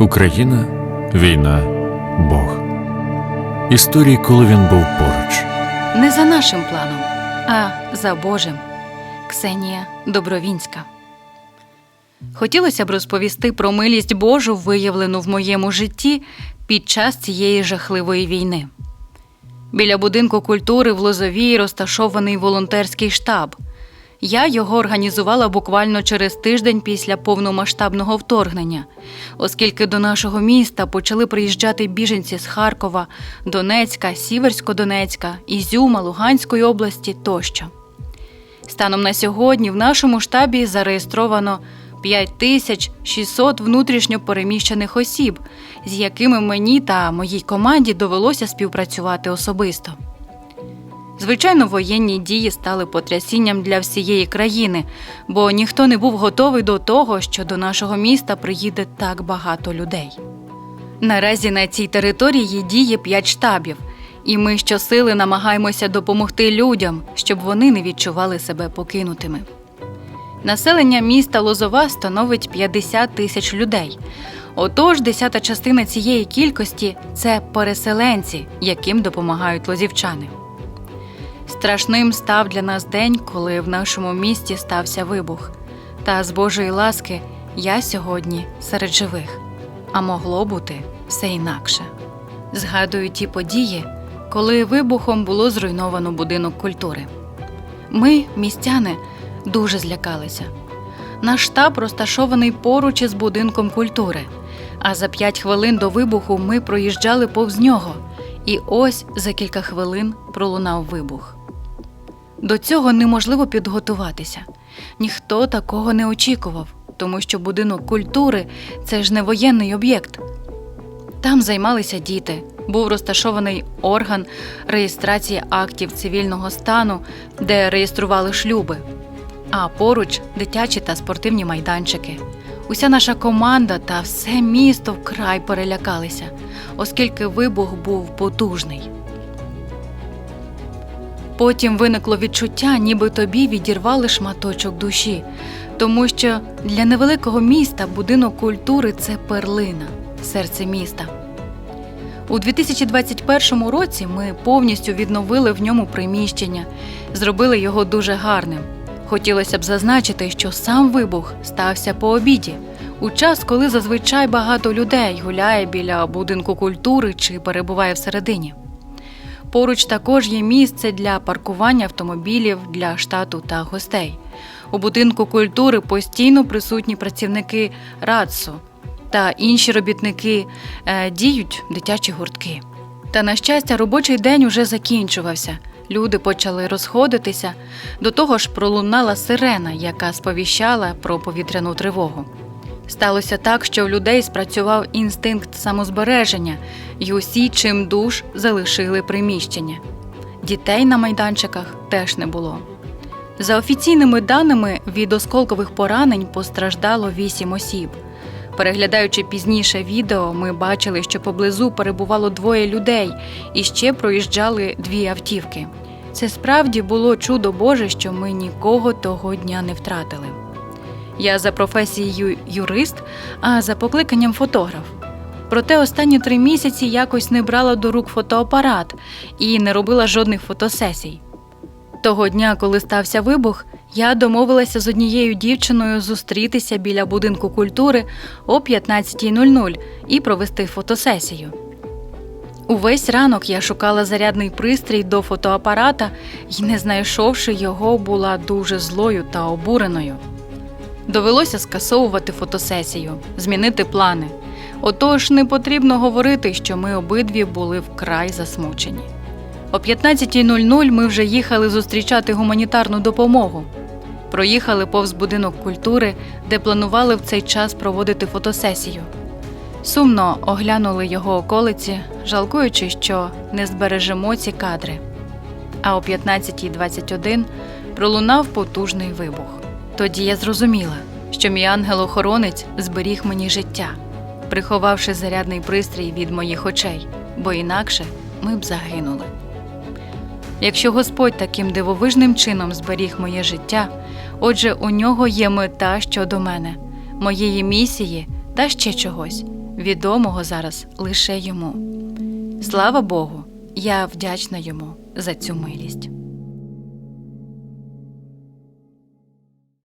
Україна, війна, Бог. Історії, коли він був поруч. Не за нашим планом, а за Божим. Ксенія Добровінська. Хотілося б розповісти про милість Божу, виявлену в моєму житті під час цієї жахливої війни. Біля будинку культури в Лозовій розташований волонтерський штаб. Я його організувала буквально через тиждень після повномасштабного вторгнення, оскільки до нашого міста почали приїжджати біженці з Харкова, Донецька, Сіверсько-Донецька, Ізюма, Луганської області тощо. Станом на сьогодні в нашому штабі зареєстровано 5600 внутрішньо переміщених осіб, з якими мені та моїй команді довелося співпрацювати особисто. Звичайно, воєнні дії стали потрясінням для всієї країни, бо ніхто не був готовий до того, що до нашого міста приїде так багато людей. Наразі на цій території діє п'ять штабів, і ми щосили намагаємося допомогти людям, щоб вони не відчували себе покинутими. Населення міста Лозова становить 50 тисяч людей. Отож, десята частина цієї кількості це переселенці, яким допомагають лозівчани. Страшним став для нас день, коли в нашому місті стався вибух. Та з Божої ласки я сьогодні серед живих, а могло бути все інакше. Згадую ті події, коли вибухом було зруйновано будинок культури. Ми, містяни, дуже злякалися. Наш штаб розташований поруч із будинком культури. А за п'ять хвилин до вибуху ми проїжджали повз нього, і ось за кілька хвилин пролунав вибух. До цього неможливо підготуватися. Ніхто такого не очікував, тому що будинок культури це ж не воєнний об'єкт. Там займалися діти, був розташований орган реєстрації актів цивільного стану, де реєстрували шлюби, а поруч дитячі та спортивні майданчики. Уся наша команда та все місто вкрай перелякалися, оскільки вибух був потужний. Потім виникло відчуття, ніби тобі відірвали шматочок душі, тому що для невеликого міста будинок культури це перлина, серце міста. У 2021 році ми повністю відновили в ньому приміщення, зробили його дуже гарним. Хотілося б зазначити, що сам вибух стався по обіді, у час, коли зазвичай багато людей гуляє біля будинку культури чи перебуває всередині. Поруч також є місце для паркування автомобілів для штату та гостей. У будинку культури постійно присутні працівники РАЦУ та інші робітники е, діють дитячі гуртки. Та на щастя, робочий день уже закінчувався. Люди почали розходитися. До того ж, пролунала сирена, яка сповіщала про повітряну тривогу. Сталося так, що в людей спрацював інстинкт самозбереження, і усі чим душ залишили приміщення. Дітей на майданчиках теж не було. За офіційними даними, від осколкових поранень постраждало 8 осіб. Переглядаючи пізніше відео, ми бачили, що поблизу перебувало двоє людей і ще проїжджали дві автівки. Це справді було чудо Боже, що ми нікого того дня не втратили. Я за професією юрист, а за покликанням фотограф. Проте останні три місяці якось не брала до рук фотоапарат і не робила жодних фотосесій. Того дня, коли стався вибух, я домовилася з однією дівчиною зустрітися біля будинку культури о 15.00 і провести фотосесію. Увесь ранок я шукала зарядний пристрій до фотоапарата і, не знайшовши його, була дуже злою та обуреною. Довелося скасовувати фотосесію, змінити плани. Отож, не потрібно говорити, що ми обидві були вкрай засмучені. О 15.00 ми вже їхали зустрічати гуманітарну допомогу. Проїхали повз будинок культури, де планували в цей час проводити фотосесію. Сумно оглянули його околиці, жалкуючи, що не збережемо ці кадри. А о 15.21 пролунав потужний вибух. Тоді я зрозуміла, що мій ангел-охоронець зберіг мені життя, приховавши зарядний пристрій від моїх очей, бо інакше ми б загинули. Якщо Господь таким дивовижним чином зберіг моє життя, отже, у нього є мета щодо мене, моєї місії та ще чогось, відомого зараз лише йому. Слава Богу, я вдячна йому за цю милість.